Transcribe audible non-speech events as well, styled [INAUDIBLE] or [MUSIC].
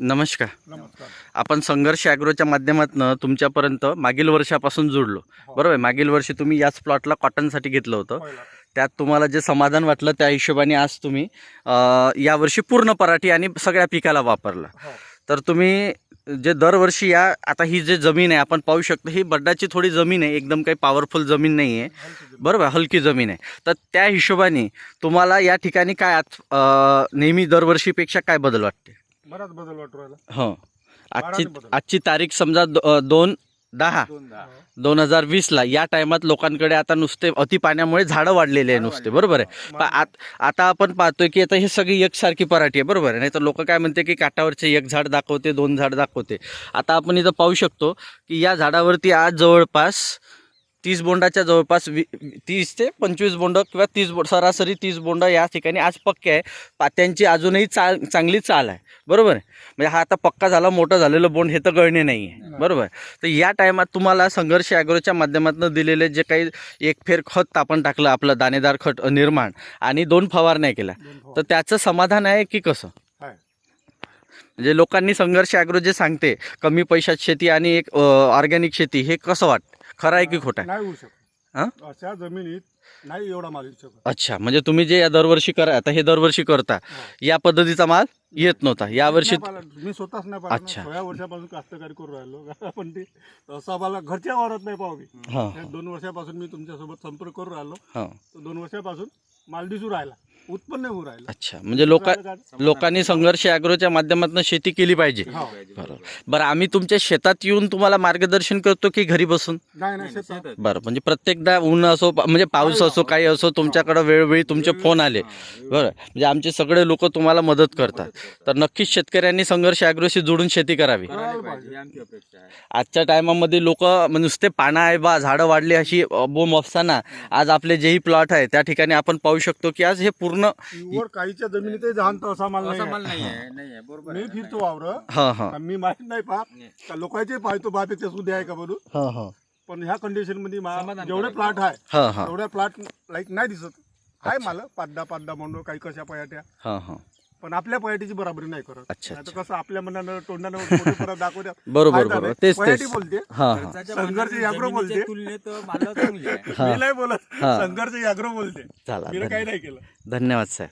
नमस्कार. नमस्कार. आपण संघर्ष ॲग्रोच्या माध्यमातून तुमच्यापर्यंत मागील वर्षापासून जोडलो. बरोबर आहे? मागील वर्षी तुम्ही याच प्लॉटला कॉटनसाठी घेतलं होतं. त्यात तुम्हाला जे समाधान वाटलं त्या हिशोबाने आज तुम्ही यावर्षी पूर्ण पराठी आणि सगळ्या पिकाला वापरलं. हो. तर तुम्ही जे दरवर्षी या आता ही जे जमीन आहे आपण पाहू शकतो ही बड्डाची थोडी जमीन आहे एकदम काही पॉवरफुल जमीन नाही आहे. बरोबर हलकी जमीन आहे. तर त्या हिशोबाने तुम्हाला या ठिकाणी काय नेहमी दरवर्षीपेक्षा काय बदल वाटते? बराच बदल वाटू राहिला. हो. आजची. आजची तारीख समजा दो- दोन दहा. हो. दोन हजार वीसला. या टायमात लोकांकडे आता नुसते अति पाण्यामुळे झाडं वाढलेले आहे नुसते. बरोबर आहे. पण आत आता आपण पाहतोय की आता हे सगळी एकसारखी पराठी आहे. बरोबर आहे. नाही तर लोक काय म्हणते की काटावरचे एक झाड दाखवते दोन झाड दाखवते. आता आपण इथं पाहू शकतो की या झाडावरती आज जवळपास तीस बोंडाच्या जवळपास वी तीस ते पंचवीस बोंड किंवा तीस बोंड सरासरी तीस बोंड या ठिकाणी आज पक्के आहे. पात्यांची अजूनही चाल चांगली चाल आहे. बरोबर आहे? म्हणजे हा आता पक्का झाला मोठं झालेलं बोंड हे तर गळणे नाही आहे. बरोबर तर या टायमात तुम्हाला संघर्ष ॲग्रोच्या माध्यमातून दिलेले जे काही एक फेर खत आपण टाकलं आपलं दाणेदार खत निर्माण आणि दोन फवारण्या केल्या. तर त्याचं समाधान आहे की कसं. म्हणजे लोकांनी संघर्ष ॲग्रो जे सांगते कमी पैशात शेती आणि एक ऑर्गॅनिक शेती हे कसं वाट खरं आहे की खोटं आहे? नाही होऊ शकत. हा? अशा जमिनीत नाही एवढा माल येऊ शकत. अच्छा म्हणजे तुम्ही जे या दरवर्षी करा आता हे दरवर्षी करता हो. या पद्धतीचा माल येत नव्हता. यावर्षी नाही पाहिला. मी स्वतःच नाही पाहिला अच्छा. सोळा वर्षापासून कास्तकारी करू राहिलो. [LAUGHS] पण ते मला घरच्या वावरात नाही पाहू मी. हां. त्या दोन वर्षापासून मी तुमच्यासोबत संपर्क करू राहिलो. हां. तर दोन वर्षापासून माल दिसू राहिला. उत्पन्न होऊ राहिलं. अच्छा म्हणजे लोका? लोकांनी संघर्ष ॲग्रोच्या माध्यमातून शेती केली पाहिजे. हो. बरोबर बरं आम्ही तुमच्या शेतात येऊन तुम्हाला मार्गदर्शन करतो की घरी बसून? नाही नाही शेतात. बरं म्हणजे प्रत्येकदा ऊन असो पा- म्हणजे पाऊस असो काही असो तुमच्याकडे वेळोवेळी तुमचे फोन आले. बरं म्हणजे आमचे सगळे लोक तुम्हाला मदत करतात. तर नक्कीच शेतकऱ्यांनी संघर्ष ॲग्रोशी जोडून शेती करावी. करायला पाहिजे. आजच्या टायमामध्ये लोक नुसते पानं आहे बा झाडं वाढली अशी अ, बोंब असताना आज आपले जेही प्लॉट आहे त्या ठिकाणी आपण पाहू शकतो की आज हे पूर्ण वर काहीच्या जमिनीतही जहान तर असा माल नाही आहे. नाही बरोबर मी. फिरतो वावर. हां हां. मी माहीत नाही पाहत का लोकांचे पाहतो बापेक्षा सुद्धा आहे का हां हां. पण ह्या कंडिशनमध्ये मा- जेवढे प्लॉट आहे हां हां. तेवढ्या प्लॉट लाईक नाही दिसत. आहे मला पाच दहा म्हणून काही कशा पयाट्या. हां हां. पण आपल्या पयाटीची बराबरी नाही करत. अच्छा, नाहीतर कसं आपल्या मनानं तोंडानं फोटो परत दाखवत्या [LAUGHS] बरोबर फायदा बरोबर. नाही. तेच पयाटी तेच. बोलते. हां हां. खर्चाच्या संघर्ष मानाने याग्रो जमिनीच्या बोलते. तुलनेत माल चांगली आहे. हा. [LAUGHS] मी नाही बोलत. हा. संघर्ष याग्रो बोलते. चला मी काही धन्य- नाही केलं. धन्यवाद साहेब.